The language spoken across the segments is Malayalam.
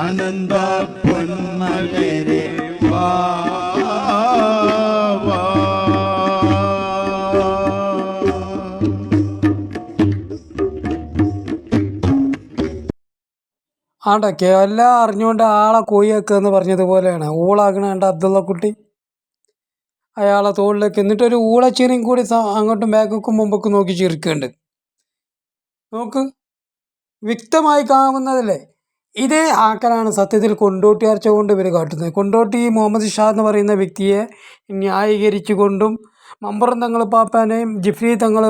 ആനന്ദ പൊന്മകരെ വാ. ആണ്ടൊക്കെ എല്ലാം അറിഞ്ഞുകൊണ്ട് ആളെ കോയിയാക്കുക എന്ന് പറഞ്ഞതുപോലെയാണ്. ഊളാകണ കണ്ട അബ്ദുള്ള കുട്ടി അയാളെ തോളിലേക്ക് എന്നിട്ടൊരു ഊളച്ചീനയും കൂടി അങ്ങോട്ടും ബാക്കും മുമ്പൊക്കെ നോക്കി ചിരിക്കുന്നുണ്ട്. നോക്ക് വ്യക്തമായി കാണുന്നതല്ലേ? ഇതേ ആക്കലാണ് സത്യത്തിൽ കൊണ്ടോട്ടി കൊണ്ട് ഇവർ കാട്ടുന്നത്. കൊണ്ടോട്ടി മുഹമ്മദ് ഷാ എന്ന് പറയുന്ന വ്യക്തിയെ ന്യായീകരിച്ചുകൊണ്ടും മമ്പറം തങ്ങൾ പാപ്പാനെയും ജിഫ്രി തങ്ങൾ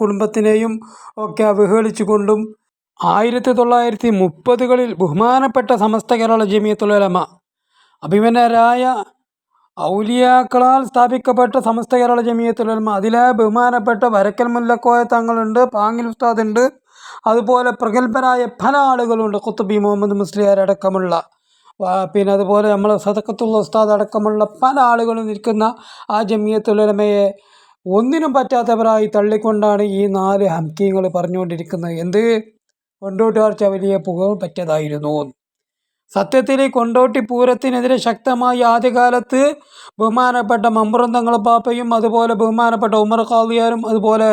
കുടുംബത്തിനെയും ഒക്കെ അവഹേളിച്ചുകൊണ്ടും ആയിരത്തി തൊള്ളായിരത്തി മുപ്പതുകളിൽ ബഹുമാനപ്പെട്ട സമസ്ത കേരള ജമിയത്തുലമ അഭിമന്യരായ ഔലിയാക്കളാൽ സ്ഥാപിക്കപ്പെട്ട സമസ്ത കേരള ജമിയത്തുലമ അതിലെ ബഹുമാനപ്പെട്ട വരക്കൽ മുല്ലക്കോയ തങ്ങളുണ്ട് പാങ്ങിൽ ഉസ്താദ് ഉണ്ട് അതുപോലെ പ്രഗത്ഭരായ പല ആളുകളുണ്ട്. കുത്തുബി മുഹമ്മദ് മുസ്ലിയാർ അടക്കമുള്ള. പിന്നെ അതുപോലെ നമ്മൾ സദക്കത്തുള്ള ഉസ്താദ് അടക്കമുള്ള പല ആളുകളും നിൽക്കുന്ന ആ ജമിയത്തുലമയെ ഒന്നിനും പറ്റാത്തവരായി തള്ളിക്കൊണ്ടാണ് ഈ നാല് ഹംകീങ്ങൾ പറഞ്ഞുകൊണ്ടിരിക്കുന്നത്. എന്ത്? കൊണ്ടോട്ടുകാർ വലിയ പുക പറ്റിയതായിരുന്നു സത്യത്തിൽ കൊണ്ടോട്ടി പൂരത്തിനെതിരെ ശക്തമായി ആദ്യകാലത്ത് ബഹുമാനപ്പെട്ട തങ്ങൾ പാപ്പയും അതുപോലെ ബഹുമാനപ്പെട്ട ഉമർ ഖാദിയാരും അതുപോലെ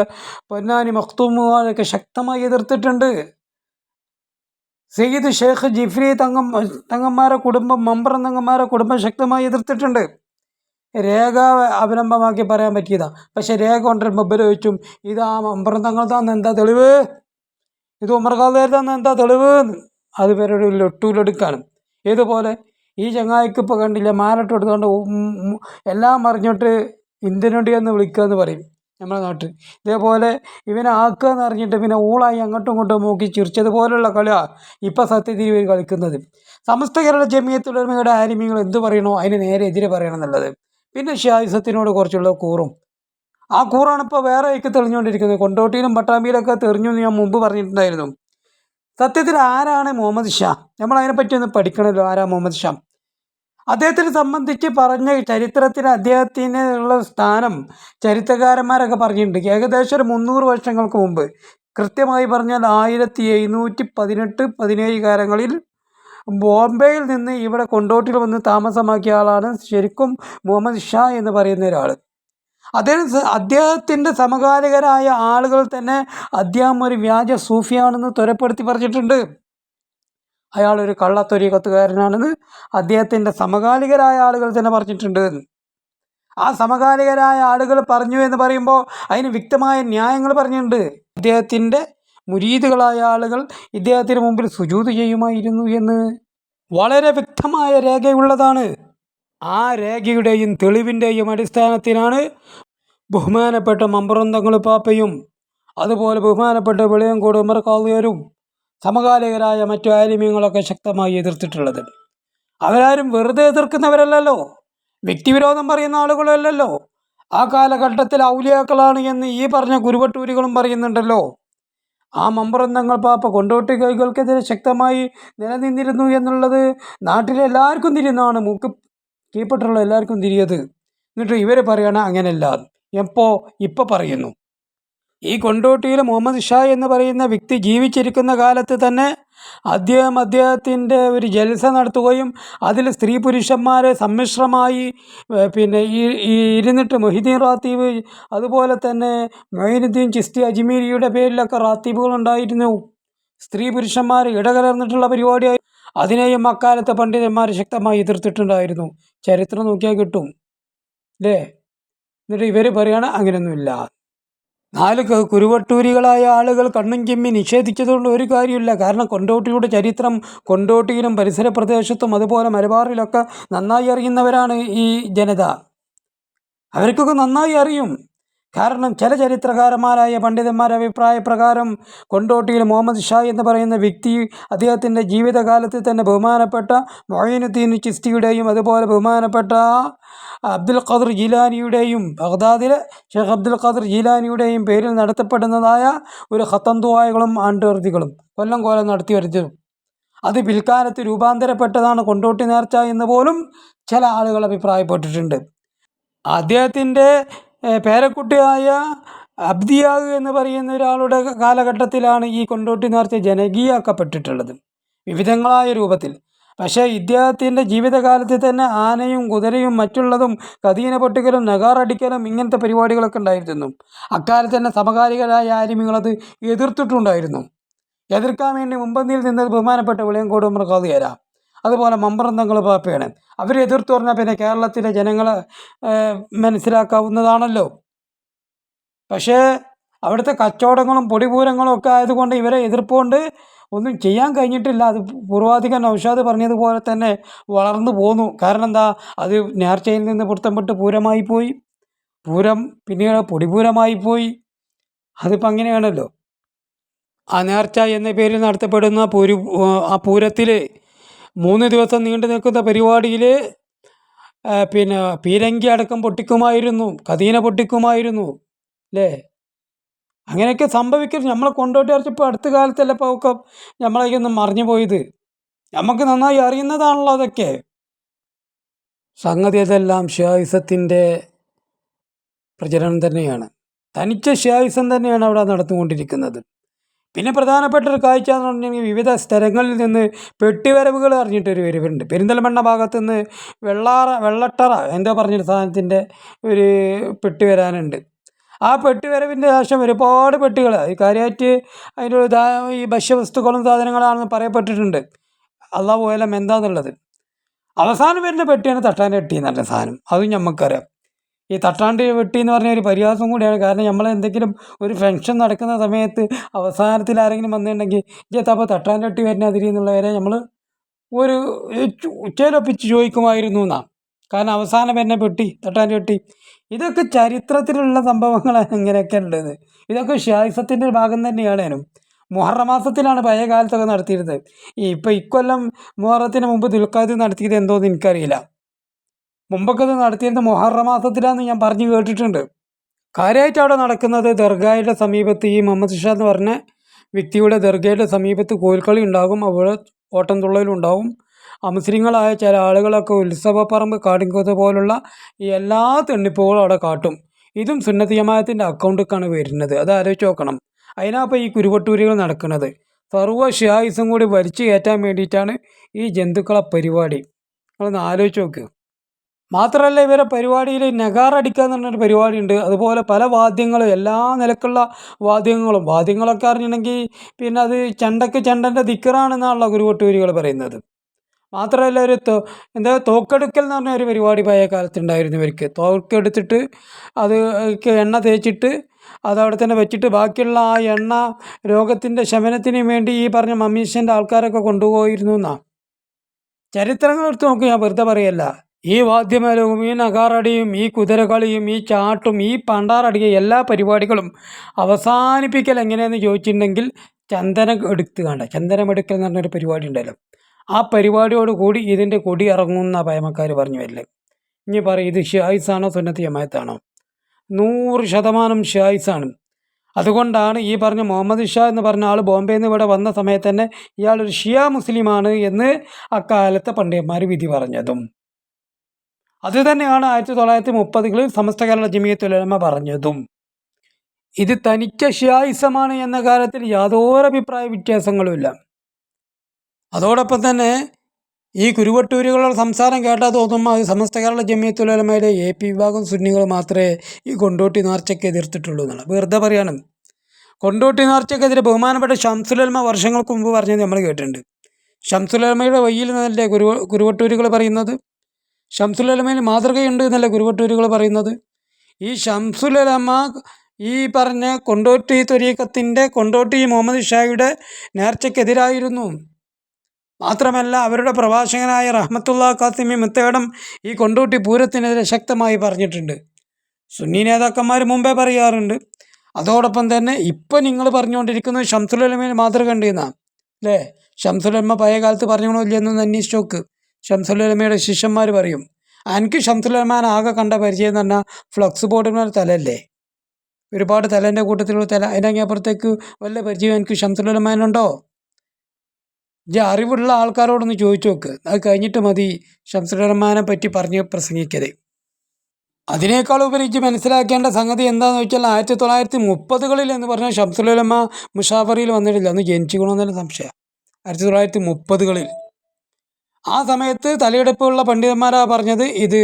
പൊന്നാനി മഖ്തൂമുമാരൊക്കെ ശക്തമായി എതിർത്തിട്ടുണ്ട്. സെയ്ദ് ഷെയ്ഖ് ജിഫ്രി തങ്ങം തങ്ങന്മാരുടെ കുടുംബം തങ്ങന്മാരെ കുടുംബം ശക്തമായി എതിർത്തിട്ടുണ്ട്. രേഖ അവലംബമാക്കി പറയാൻ പറ്റിയതാ. പക്ഷേ രേഖ കൊണ്ടുവരുമ്പോൾ ഉപയോഗിച്ചും ഇത് ആ തങ്ങൾ തന്നെ എന്താ തെളിവ്? ഇത് ഉമർ ഖാദിയാർ തന്നെ എന്താ തെളിവ്? അത് പേരൊരു ലൊട്ടൂലെടുക്കാണ് ഇതുപോലെ ഈ ചങ്ങായിക്ക് ഇപ്പോൾ കണ്ടില്ല മാലട്ട് എടുത്തുകൊണ്ട് എല്ലാം അറിഞ്ഞിട്ട് ഇന്ത്യനുണ്ടി എന്ന് വിളിക്കുക എന്ന് പറയും നമ്മുടെ നാട്ടിൽ. ഇതേപോലെ ഇവനെ ആക്കുക എന്ന് അറിഞ്ഞിട്ട് പിന്നെ ഊളായി അങ്ങോട്ടും ഇങ്ങോട്ടും നോക്കി ചിരിച്ചതുപോലുള്ള കളിയാണ് ഇപ്പം സത്യത്തിൽ കളിക്കുന്നത്. സമസ്ത കേരള ജമിയത്തുലമയുടെ ആരിമ്യങ്ങൾ എന്ത് പറയണോ അതിന് നേരെ എതിരെ പറയണം എന്നുള്ളത്. പിന്നെ ഷായുസത്തിനോട് കുറച്ചുള്ള കൂറും. ആ കൂറാണ് ഇപ്പോൾ വേറെ ഒക്കെ തെളിഞ്ഞുകൊണ്ടിരിക്കുന്നത്. കൊണ്ടോട്ടിയിലും പട്ടാമ്പിയിലൊക്കെ തെളിഞ്ഞു എന്ന് ഞാൻ മുമ്പ് പറഞ്ഞിട്ടുണ്ടായിരുന്നു. സത്യത്തിൽ ആരാണ് മുഹമ്മദ് ഷാ? നമ്മൾ അതിനെപ്പറ്റി ഒന്ന് പഠിക്കണമല്ലോ ആരാ മുഹമ്മദ് ഷാ? അദ്ദേഹത്തിനെ സംബന്ധിച്ച് പറഞ്ഞ ചരിത്രത്തിൽ അദ്ദേഹത്തിന് ഉള്ള സ്ഥാനം ചരിത്രകാരന്മാരൊക്കെ പറഞ്ഞിട്ടുണ്ട്. ഏകദേശം ഒരു മുന്നൂറ് വർഷങ്ങൾക്ക് മുമ്പ്. കൃത്യമായി പറഞ്ഞാൽ ആയിരത്തി എഴുന്നൂറ്റി പതിനെട്ട് പതിനേഴ് കാലങ്ങളിൽ ബോംബെയിൽ നിന്ന് ഇവിടെ കൊണ്ടോട്ടിൽ വന്ന് താമസമാക്കിയ ആളാണ് ശരിക്കും മുഹമ്മദ് ഷാ എന്ന് പറയുന്ന ഒരാൾ അദ്ദേഹം അദ്ദേഹത്തിന്റെ സമകാലികരായ ആളുകൾ തന്നെ അദ്ദേഹം ഒരു വ്യാജ സൂഫിയാണെന്ന് ത്വരപ്പെടുത്തി പറഞ്ഞിട്ടുണ്ട്. അയാൾ അയാളൊരു കള്ളത്തൊരീകത്തുകാരനാണെന്ന് അദ്ദേഹത്തിന്റെ സമകാലികരായ ആളുകൾ തന്നെ പറഞ്ഞിട്ടുണ്ട്. ആ സമകാലികരായ ആളുകൾ പറഞ്ഞു എന്ന് പറയുമ്പോൾ അതിന് വ്യക്തമായ ന്യായങ്ങൾ പറഞ്ഞിട്ടുണ്ട്. ഇദ്ദേഹത്തിന്റെ മുരീദുകളായ ആളുകൾ ഇദ്ദേഹത്തിന് മുമ്പിൽ സുജൂത് ചെയ്യുമായിരുന്നു എന്ന്. വളരെ വ്യക്തമായ രേഖയുള്ളതാണ്. ആ രേഖയുടെയും തെളിവിന്റെയും അടിസ്ഥാനത്തിലാണ് ബഹുമാനപ്പെട്ട മമ്പറന്തങ്ങൾ പാപ്പയും അതുപോലെ ബഹുമാനപ്പെട്ട വെളിയങ്കോട് ഉമർ കാളിയരും സമകാലികരായ മറ്റു ആലിമ്യങ്ങളൊക്കെ ശക്തമായി എതിർത്തിട്ടുള്ളത്. അവരാരും വെറുതെ എതിർക്കുന്നവരല്ലല്ലോ. വ്യക്തിവിരോധം പറയുന്ന ആളുകളല്ലല്ലോ. ആ കാലഘട്ടത്തിൽ ഔലിയാക്കളാണ് എന്ന് ഈ പറഞ്ഞ കുരുവട്ടൂരികളും പറയുന്നുണ്ടല്ലോ. ആ മമ്പറന്തങ്ങൾ പാപ്പ കൊണ്ടോട്ടി കൈകൾക്കെതിരെ ശക്തമായി നിലനിന്നിരുന്നു എന്നുള്ളത് നാട്ടിലെ എല്ലാവർക്കും തിരിയുന്നതാണ് മൂക്ക് കീപ്പട്ടുള്ള എല്ലാവർക്കും തിരിയത്. എന്നിട്ട് ഇവർ പറയണ അങ്ങനെയല്ല എപ്പോൾ ഇപ്പൊ പറയുന്നു. ഈ കൊണ്ടോട്ടിയിലെ മുഹമ്മദ് ഷാ എന്ന് പറയുന്ന വ്യക്തി ജീവിച്ചിരിക്കുന്ന കാലത്ത് തന്നെ അദ്ദേഹം അദ്ദേഹത്തിന്റെ ഒരു ജൽസ നടത്തുകയും അതിൽ സ്ത്രീ പുരുഷന്മാരെ സമ്മിശ്രമായി പിന്നെ ഈ ഈ ഇരുന്നിട്ട് മൊഹിദ്ദീൻ റാത്തീബ് അതുപോലെ തന്നെ മൊയിനുദ്ദീൻ ചിസ്തി അജ്മീരിയുടെ പേരിലൊക്കെ റാത്തീബുകൾ ഉണ്ടായിരുന്നു. സ്ത്രീ പുരുഷന്മാർ ഇടകലർന്നിട്ടുള്ള പരിപാടിയായി അതിനെയും അക്കാലത്തെ പണ്ഡിതന്മാർ ശക്തമായി എതിർത്തിട്ടുണ്ടായിരുന്നു. ചരിത്രം നോക്കിയാൽ കിട്ടും. അല്ലേ എന്നിട്ട് ഇവർ പറയുകയാണ് അങ്ങനെയൊന്നുമില്ല നാല് കുരുവട്ടൂരികളായ ആളുകൾ കണ്ണും ചെമ്മി നിഷേധിച്ചതുകൊണ്ട് ഒരു കാര്യമില്ല കാരണം കൊണ്ടോട്ടിയുടെ ചരിത്രം കൊണ്ടോട്ടിയിലും പരിസര പ്രദേശത്തും അതുപോലെ മലബാറിലൊക്കെ നന്നായി അറിയുന്നവരാണ് ഈ ജനത. അവർക്കൊക്കെ നന്നായി അറിയും. കാരണം ചില ചരിത്രകാരന്മാരായ പണ്ഡിതന്മാരുടെ അഭിപ്രായ പ്രകാരം കൊണ്ടോട്ടിയിൽ മുഹമ്മദ് ഷാ എന്ന് പറയുന്ന വ്യക്തി അദ്ദേഹത്തിന്റെ ജീവിതകാലത്ത് തന്നെ ബഹുമാനപ്പെട്ട മൊയ്നുദ്ദീൻ ചിസ്തിയുടെയും അതുപോലെ ബഹുമാനപ്പെട്ട അബ്ദുൽ ഖദർ ജീലാനിയുടെയും ബഗ്ദാദിലെ ഷെയ്ഖ് അബ്ദുൽ ഖദർ ജീലാനിയുടെയും പേരിൽ നടത്തപ്പെടുന്നതായ ഒരു ഹത്തന്തുവായകളും ആണ്ടുവർത്തികളും കൊല്ലം കോലം നടത്തി വരുത്തും അത് പിൽക്കാലത്ത് രൂപാന്തരപ്പെട്ടതാണ് കൊണ്ടോട്ടി നേർച്ച എന്ന് പോലും ചില ആളുകൾ അഭിപ്രായപ്പെട്ടിട്ടുണ്ട്. അദ്ദേഹത്തിന്റെ പേരക്കുട്ടിയായ അബ്ദിയാഗ് എന്ന് പറയുന്ന ഒരാളുടെ കാലഘട്ടത്തിലാണ് ഈ കൊണ്ടോട്ടി നേർച്ച ജനകീയാക്കപ്പെട്ടിട്ടുള്ളത്. വിവിധങ്ങളായ രൂപത്തിൽ. പക്ഷേ ഇദ്ദേഹത്തിന്റെ ജീവിതകാലത്തിൽ തന്നെ ആനയും കുതിരയും മറ്റുള്ളതും കതീന പൊട്ടിക്കലും നഗാറടിക്കലും ഇങ്ങനത്തെ പരിപാടികളൊക്കെ ഉണ്ടായിരുന്നു. അക്കാലത്ത് തന്നെ സമകാലികരായ ആലിമ്യങ്ങളത് എതിർത്തിട്ടുണ്ടായിരുന്നു. എതിർക്കാൻ വേണ്ടി മുമ്പന്തിയിൽ നിന്നത് ബഹുമാനപ്പെട്ട വിളയങ്കോട് ഉമർ ഖാദിയര അതുപോലെ മമ്പറന്തങ്ങൾ പാപ്പയാണ്. അവർ എതിർത്ത് പറഞ്ഞാൽ പിന്നെ കേരളത്തിലെ ജനങ്ങൾ മനസ്സിലാക്കാവുന്നതാണല്ലോ. പക്ഷേ അവിടുത്തെ കച്ചവടങ്ങളും പൊടിപൂരങ്ങളും ഒക്കെ ആയതുകൊണ്ട് ഇവരെ എതിർപ്പുകൊണ്ട് ഒന്നും ചെയ്യാൻ കഴിഞ്ഞിട്ടില്ല. അത് പൂർവാധികൻ നൗഷാദ് പറഞ്ഞതുപോലെ തന്നെ വളർന്നു പോന്നു. കാരണം എന്താ? അത് നേർച്ചയിൽ നിന്ന് പുറത്തപ്പെട്ട് പൂരമായി പോയി. പൂരം പിന്നീട് പൊടിപൂരമായി പോയി. അതിപ്പോൾ അങ്ങനെയാണല്ലോ. ആ നേർച്ച എന്ന പേരിൽ നടത്തപ്പെടുന്ന പൂരു ആ പൂരത്തിൽ മൂന്ന് ദിവസം നീണ്ടു നിൽക്കുന്ന പരിപാടിയിൽ പിന്നെ പീരങ്കി അടക്കം പൊട്ടിക്കുമായിരുന്നു കദീന പൊട്ടിക്കുമായിരുന്നു അല്ലേ അങ്ങനെയൊക്കെ സംഭവിക്കരുത്. നമ്മളെ കൊണ്ടോട്ടി അരച്ചപ്പോൾ അടുത്ത കാലത്തല്ല ഇപ്പോൾ ഒക്കെ നമ്മളേക്കൊന്നും മറിഞ്ഞു പോയത്? നമുക്ക് നന്നായി അറിയുന്നതാണല്ലോ അതൊക്കെ. സംഗതി അതെല്ലാം ഷ്യായുസത്തിന്റെ പ്രചരണം തന്നെയാണ്. തനിച്ച ഷ്യായുസം തന്നെയാണ് അവിടെ നടന്നുകൊണ്ടിരിക്കുന്നത്. പിന്നെ പ്രധാനപ്പെട്ട ഒരു കാഴ്ച എന്ന് പറഞ്ഞിട്ടുണ്ടെങ്കിൽ വിവിധ സ്ഥലങ്ങളിൽ നിന്ന് പെട്ടിവരവുകൾ അറിഞ്ഞിട്ടൊരു വരവുണ്ട്. പെരിന്തൽമണ്ണ ഭാഗത്തു നിന്ന് വെള്ളാറ വെള്ളട്ടറ എന്തോ പറഞ്ഞൊരു സാധനത്തിന്റെ ഒരു പെട്ടി വരാനുണ്ട്. ആ പെട്ടി വരവിന്റെ ശേഷം ഒരുപാട് പെട്ടികൾ കാര്യമായിട്ട് അതിന്റെ ഒരു ഈ ഭക്ഷ്യവസ്തുക്കളും സാധനങ്ങളാണെന്ന് പറയപ്പെട്ടിട്ടുണ്ട്. അള്ളാഹ് പോയാലും എന്താന്നുള്ളത്. അവസാനം വരുന്ന പെട്ടിയാണ് തട്ടാന്റെ പെട്ടി എന്ന് പറഞ്ഞ സാധനം. അതും ഞമ്മക്കറിയാം. ഈ തട്ടാണ്ട് വെട്ടി എന്ന് പറഞ്ഞ ഒരു പരിഹാസം കൂടിയാണ്. കാരണം നമ്മൾ എന്തെങ്കിലും ഒരു ഫംഗ്ഷൻ നടക്കുന്ന സമയത്ത് അവസാനത്തിൽ ആരെങ്കിലും വന്നിട്ടുണ്ടെങ്കിൽ ഇജത്തപ്പോൾ തട്ടാണ്ട് വെട്ടി വരുന്ന അതിരി എന്നുള്ളവരെ നമ്മൾ ഒരു ചേലൊപ്പിച്ച് ചോദിക്കുമായിരുന്നു എന്നാണ് കാരണം അവസാനം എന്നെ പെട്ടി തട്ടാന്റെ വെട്ടി. ഇതൊക്കെ ചരിത്രത്തിലുള്ള സംഭവങ്ങളാണ് ഇങ്ങനെയൊക്കെ ഉള്ളത്. ഇതൊക്കെ ഷായിസത്തിന്റെ ഭാഗം തന്നെയാണ് മുഹറ മാസത്തിലാണ് പഴയ കാലത്തൊക്കെ നടത്തിയിരുന്നത് ഇപ്പം ഇക്കൊല്ലം മുഹറത്തിന് മുമ്പ് ദുൽഖാദ് നടത്തിയത് എന്തോന്ന് എനിക്കറിയില്ല. മുമ്പൊക്കെ ഇത് നടത്തിയിരുന്നത് മൊഹറ മാസത്തിലാന്ന് ഞാൻ പറഞ്ഞു കേട്ടിട്ടുണ്ട്. കാര്യമായിട്ട് അവിടെ നടക്കുന്നത് ദർഗായുടെ സമീപത്ത് ഈ മുഹമ്മദ് ഷാ എന്ന് പറഞ്ഞ വ്യക്തിയുടെ ദർഗയുടെ സമീപത്ത് കോൽക്കളി ഉണ്ടാകും അവിടെ ഓട്ടം തുള്ളലുണ്ടാവും അമുസ്ലിങ്ങളായ ചില ആളുകളൊക്കെ ഉത്സവപ്പറമ്പ് കാടിക്കുന്നത് പോലുള്ള എല്ലാ തെണ്ണിപ്പുകളും അവിടെ കാട്ടും. ഇതും സുന്നത്ത് ജമാഅത്തിന്റെ അക്കൗണ്ടിലേക്കാണ് വരുന്നത്. അത് ആലോചിച്ച് നോക്കണം. അതിനാപ്പോൾ ഈ കുരുവട്ടൂരികൾ നടക്കുന്നത്. സർവ ഷിയായുസും കൂടി വലിച്ചു കയറ്റാൻ വേണ്ടിയിട്ടാണ് ഈ ജന്തുക്കളെ പരിപാടി. നിങ്ങളൊന്ന് ആലോചിച്ച് നോക്ക്. മാത്രമല്ല ഇവരെ പരിപാടിയിൽ നഗാറടിക്കുക എന്ന് പറഞ്ഞൊരു പരിപാടിയുണ്ട്. അതുപോലെ പല വാദ്യങ്ങളും എല്ലാ നിലക്കുള്ള വാദ്യങ്ങളും. വാദ്യങ്ങളൊക്കെ അറിഞ്ഞിട്ടുണ്ടെങ്കിൽ പിന്നെ അത് ചെണ്ടയ്ക്ക് ചെണ്ടന്റെ ദിക്കറാണെന്നാണല്ലോ ഗുരുവട്ടൂരികൾ പറയുന്നത്. മാത്രമല്ല ഒരു തോ എന്താ തോക്കെടുക്കൽ എന്ന് പറഞ്ഞ ഒരു പരിപാടി പഴയ കാലത്തുണ്ടായിരുന്നു ഇവർക്ക്. തോക്കെടുത്തിട്ട് അത് എണ്ണ തേച്ചിട്ട് അത് അവിടെ തന്നെ വെച്ചിട്ട് ബാക്കിയുള്ള ആ എണ്ണ രോഗത്തിന്റെ ശമനത്തിന് വേണ്ടി ഈ പറഞ്ഞ മമ്മീഷ്യന്റെ ആൾക്കാരൊക്കെ കൊണ്ടുപോയിരുന്നു എന്നാണ് ചരിത്രങ്ങൾ എടുത്ത് നോക്കി ഞാൻ വെറുതെ പറയല്ല. ഈ വാദ്യമേളവും ഈ നഗാറടിയും ഈ കുതിരകളിയും ഈ ചാട്ടും ഈ പണ്ടാറടിയും എല്ലാ പരിപാടികളും അവസാനിപ്പിക്കൽ എങ്ങനെയെന്ന് ചോദിച്ചിട്ടുണ്ടെങ്കിൽ ചന്ദനം എടുത്ത് കണ്ട ചന്ദനം എടുക്കൽ എന്ന് പറഞ്ഞൊരു പരിപാടി ഉണ്ടല്ലോ. ആ പരിപാടിയോട് കൂടി ഇതിന്റെ കൊടി ഇറങ്ങുന്ന പയമക്കാർ പറഞ്ഞു വരില്ലേ ഇനി പറയും ഇത് ഷായിസാണോ സുന്നത്ത് ജമായത്താണോ? നൂറ് ശതമാനം ഷായിസാണ് അതുകൊണ്ടാണ് ഈ പറഞ്ഞ മുഹമ്മദ് ഷാ എന്ന് പറഞ്ഞ ആൾ ബോംബെയിൽ നിന്ന് ഇവിടെ വന്ന സമയത്ത് തന്നെ ഇയാളൊരു ഷിയ മുസ്ലിമാണ് എന്ന് അക്കാലത്തെ പണ്ഡിതന്മാർ വിധി പറഞ്ഞതും. അത് തന്നെയാണ് ആയിരത്തി തൊള്ളായിരത്തി മുപ്പതുകളിൽ സമസ്ത കേരള ജമിയത്തുലമ പറഞ്ഞതും. ഇത് തനിക്ക് ഷിയായിസമാണ് എന്ന കാര്യത്തിൽ യാതൊരു അഭിപ്രായ വ്യത്യാസങ്ങളുമില്ല. അതോടൊപ്പം തന്നെ ഈ കുരുവട്ടൂരുകളുടെ സംസാരം കേട്ടാൽ തോന്നുമ്പോൾ അത് സമസ്ത കേരള ജമിയത്തുലമയുടെ എ പി വിഭാഗം സുന്നികൾ മാത്രമേ ഈ കൊണ്ടോട്ടി നേർച്ചയ്ക്ക് എതിർത്തിട്ടുള്ളൂ എന്നാണ്. വെറുതെ പറയാണ്. കൊണ്ടോട്ടി നേർച്ചയ്ക്കെതിരെ ബഹുമാനപ്പെട്ട ഷംസുലൽമ വർഷങ്ങൾക്ക് മുമ്പ് പറഞ്ഞത് നമ്മൾ കേട്ടിട്ടുണ്ട്. ഷംസുലൽമയുടെ വയ്യിൽ നിന്നല്ലേ കുരു കുരുവട്ടൂരുകൾ പറയുന്നത്? ഷംസുലലമയിൽ മാതൃകയുണ്ട് എന്നല്ല ഗുരുവട്ടൂരുകൾ പറയുന്നത്? ഈ ഷംസുലമ ഈ പറഞ്ഞ കൊണ്ടോട്ടി തൊരീക്കത്തിന്റെ കൊണ്ടോട്ടി മുഹമ്മദ് ഷായുടെ നേർച്ചയ്ക്കെതിരായിരുന്നു. മാത്രമല്ല അവരുടെ പ്രഭാഷകനായ റഹ്മത്തുള്ള കാസിമി മുത്തേടം ഈ കൊണ്ടോട്ടി പൂരത്തിനെതിരെ ശക്തമായി പറഞ്ഞിട്ടുണ്ട്. സുന്നി നേതാക്കന്മാർ മുമ്പേ പറയാറുണ്ട് അതോടൊപ്പം തന്നെ ഇപ്പം നിങ്ങൾ പറഞ്ഞുകൊണ്ടിരിക്കുന്നത് ഷംസുലമയിൽ മാതൃക ഉണ്ട് എന്നാണ് അല്ലേ? ഷംസുലമ്മ പഴയ കാലത്ത് പറഞ്ഞോളൂ ഇല്ലെന്നൊന്ന് അന്വേഷിച്ച് നോക്ക് ഷംസുലമയുടെ ശിഷ്യന്മാർ പറയും എനിക്ക് ഷംസുലമാൻ ആകെ കണ്ട പരിചയം എന്ന് പറഞ്ഞാൽ ഫ്ലക്സ് ബോർഡിന്മേൽ തലല്ലേ ഒരുപാട് തലേന്റെ കൂട്ടത്തിലുള്ള തല അതിന്റെ അപ്പുറത്തേക്ക് വല്ല പരിചയം എനിക്ക് ഷംസുലമാനുണ്ടോ ഇത് അറിവുള്ള ആൾക്കാരോടൊന്ന് ചോദിച്ചു നോക്ക്. അത് കഴിഞ്ഞിട്ട് മതി ഷംസുലമാനെ പറ്റി പറഞ്ഞ് പ്രസംഗിക്കരുത് അതിനേക്കാൾ ഉപരി മനസ്സിലാക്കേണ്ട സംഗതി എന്താണെന്ന് വെച്ചാൽ ആയിരത്തി തൊള്ളായിരത്തി മുപ്പതുകളിൽ എന്ന് പറഞ്ഞാൽ ഷംസുലമ മുഷാഫറിയിൽ വന്നിട്ടില്ല. അന്ന് ജനിച്ചു കൊണ്ടുവന്നതിന്റെ സംശയം. ആയിരത്തി തൊള്ളായിരത്തി മുപ്പതുകളിൽ ആ സമയത്ത് തലയെടുപ്പുള്ള പണ്ഡിതന്മാരാ പറഞ്ഞത് ഇത്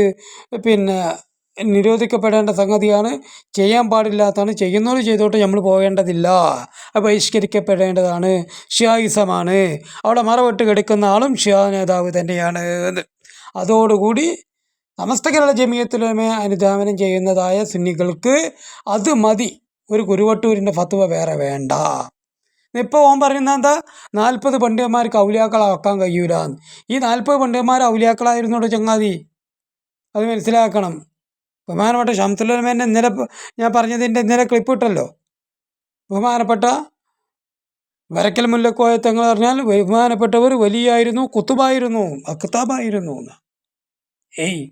പിന്നെ നിരോധിക്കപ്പെടേണ്ട സംഗതിയാണ്. ചെയ്യാൻ പാടില്ലാത്തതാണ്. ചെയ്യുന്നവർ ചെയ്തോട്ട് നമ്മൾ പോകേണ്ടതില്ല. ബഹിഷ്കരിക്കപ്പെടേണ്ടതാണ്. ഷിയായിസമാണ്. അവിടെ മറവിട്ട് കിടക്കുന്ന ആളും ഷിയാ നേതാവ് തന്നെയാണ്. അതോടുകൂടി സമസ്ത കേരള ജമിയത്തിലുമേ അനുധാവനം ചെയ്യുന്നതായ സുന്നികൾക്ക് അത് മതി. ഒരു കുരുവട്ടൂരിന്റെ ഫത്വ വേറെ വേണ്ട. ഇപ്പോൾ ഓൻ പറയുന്നത് എന്താ? നാൽപ്പത് പണ്ഡിതന്മാർക്ക് ഔലിയാക്കളാക്കാൻ കഴിയൂല ഈ നാൽപ്പത് പണ്ഡിതന്മാർ ഔലിയാക്കളായിരുന്നോട് ചങ്ങാതി? അത് മനസ്സിലാക്കണം. ബഹുമാനപ്പെട്ട ഷംസുല്ലമേന്റെ ഇന്നലെ ഞാൻ പറഞ്ഞതിന്റെ ഇന്നലെ ക്ലിപ്പ് ഇട്ടല്ലോ. ബഹുമാനപ്പെട്ട വരക്കൽ മുല്ലക്കോയ തങ്ങൾ പറഞ്ഞാൽ ബഹുമാനപ്പെട്ടവർ വലിയായിരുന്നു കുത്തുബായിരുന്നു അക്താബായിരുന്നു എന്ന്. ഏയ്.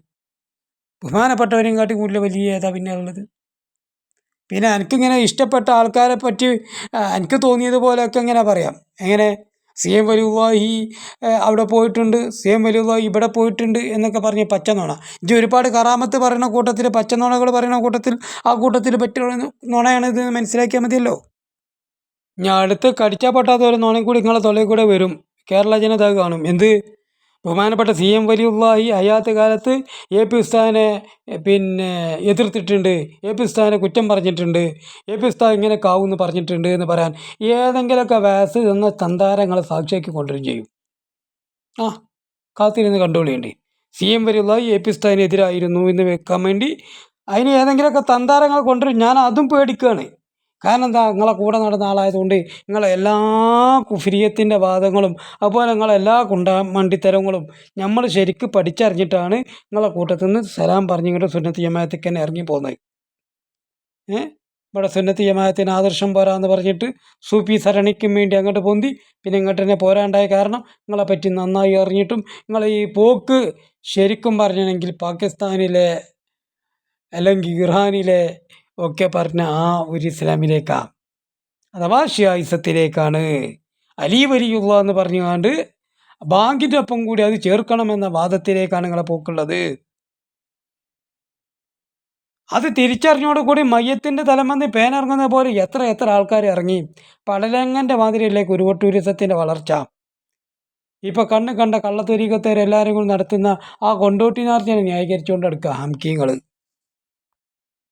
ബഹുമാനപ്പെട്ടവരെയും കാട്ടി കൂടുതൽ വലിയ ഏതാ പിന്നെ ഉള്ളത് പിന്നെ എനിക്കിങ്ങനെ ഇഷ്ടപ്പെട്ട ആൾക്കാരെ പറ്റി എനിക്ക് തോന്നിയതുപോലെയൊക്കെ ഇങ്ങനെ പറയാം. എങ്ങനെ? സി എം വലുവാഹി അവിടെ പോയിട്ടുണ്ട്. സി എം വലുവാഹി ഇവിടെ പോയിട്ടുണ്ട് എന്നൊക്കെ പറഞ്ഞ് പച്ചനോണ. ഇത് ഒരുപാട് കറാമത്ത് പറയുന്ന കൂട്ടത്തിൽ പച്ചനോണകൾ പറയുന്ന കൂട്ടത്തിൽ ആ കൂട്ടത്തിൽ പറ്റിയ നുണയാണ് ഇത് മനസ്സിലാക്കിയാൽ മതിയല്ലോ. ഞാൻ അടുത്ത് കടിച്ചാൽ പൊട്ടാത്ത ഒരു നുണയും കൂടി നിങ്ങളെ തൊള്ളയിൽ കൂടെ വരും. കേരള ജനത കാണും. എന്ത്? ബഹുമാനപ്പെട്ട സി എം വലിയുള്ളാഹി അയാത്ത കാലത്ത് എ പി ഉസ്താദിനെ പിന്നെ എതിർത്തിട്ടുണ്ട്. എ പി ഉസ്താദിനെ കുറ്റം പറഞ്ഞിട്ടുണ്ട്. എ പി ഉസ്താദ് ഇങ്ങനെ കാവുമെന്ന് പറഞ്ഞിട്ടുണ്ട് എന്ന് പറയാൻ ഏതെങ്കിലുമൊക്കെ വയസ്സ് എന്ന തന്താരങ്ങളെ സാക്ഷിയാക്കി കൊണ്ടുവരും ചെയ്യും. ആ കാത്തിരുന്ന് കണ്ടുപിടിയുണ്ട് C M Valiyullahi A P ഉസ്താദിനെതിരായിരുന്നു എന്ന് വെക്കാൻ വേണ്ടി അതിന് ഏതെങ്കിലുമൊക്കെ തന്താരങ്ങൾ കൊണ്ടുവരും. ഞാൻ അതും പേടിക്കുകയാണ്. കാരണം എന്താ നിങ്ങളെ കൂടെ നടന്ന ആളായതുകൊണ്ട് നിങ്ങളെ എല്ലാ കുഫിരിയത്തിന്റെ വാദങ്ങളും അതുപോലെ നിങ്ങളെ എല്ലാ കുണ്ട മണ്ടിത്തരങ്ങളും നമ്മൾ ശരിക്ക് പഠിച്ചറിഞ്ഞിട്ടാണ് നിങ്ങളെ കൂട്ടത്തിൽ നിന്ന് സലാം പറഞ്ഞിങ്ങോട്ട് സുന്നത്ത് ജമാഅത്തേക്ക് തന്നെ ഇറങ്ങി പോകുന്നത് ഏ? ഇവിടെ സുന്നത്ത് ജമാഅത്തിന് ആദർശം പോരാന്ന് പറഞ്ഞിട്ട് സൂഫി സരണിക്കും വേണ്ടി അങ്ങോട്ട് പൊന്തി പിന്നെ ഇങ്ങോട്ട് തന്നെ പോരാണ്ടായ കാരണം നിങ്ങളെ പറ്റി നന്നായി അറിഞ്ഞിട്ടും നിങ്ങൾ ഈ പോക്ക് ശരിക്കും പറഞ്ഞെങ്കിൽ പാകിസ്ഥാനിലെ അല്ലെങ്കിൽ ഇറാനിലെ ഒക്കെ പറഞ്ഞ ആ ഒരു ഇസ്ലാമിലേക്കാണ് അഥവാ ഷിയായിസത്തിലേക്കാണ്. അലി വലിയുള്ള എന്ന് പറഞ്ഞുകൊണ്ട് ബാങ്കിന്റെ ഒപ്പം കൂടി അത് ചേർക്കണമെന്ന വാദത്തിലേക്കാണ് നിങ്ങളെ പോക്കുള്ളത്. അത് തിരിച്ചറിഞ്ഞോട് കൂടി മയ്യത്തിന്റെ തലമന്ന് പേനിറങ്ങുന്ന പോലെ എത്ര എത്ര ആൾക്കാർ ഇറങ്ങി. പടലങ്ങന്റെ മാതിരിയല്ലേ കുരുവ ടൂറിസത്തിന്റെ വളർച്ച. ഇപ്പോൾ കണ്ണ് കണ്ട കള്ളത്തൊരീക്കത്തേർ എല്ലാവരും കൂടി നടത്തുന്ന ആ കൊണ്ടോട്ടിനാർ ന്യായീകരിച്ചുകൊണ്ട് എടുക്കുക ഹംകിങ്ങൾ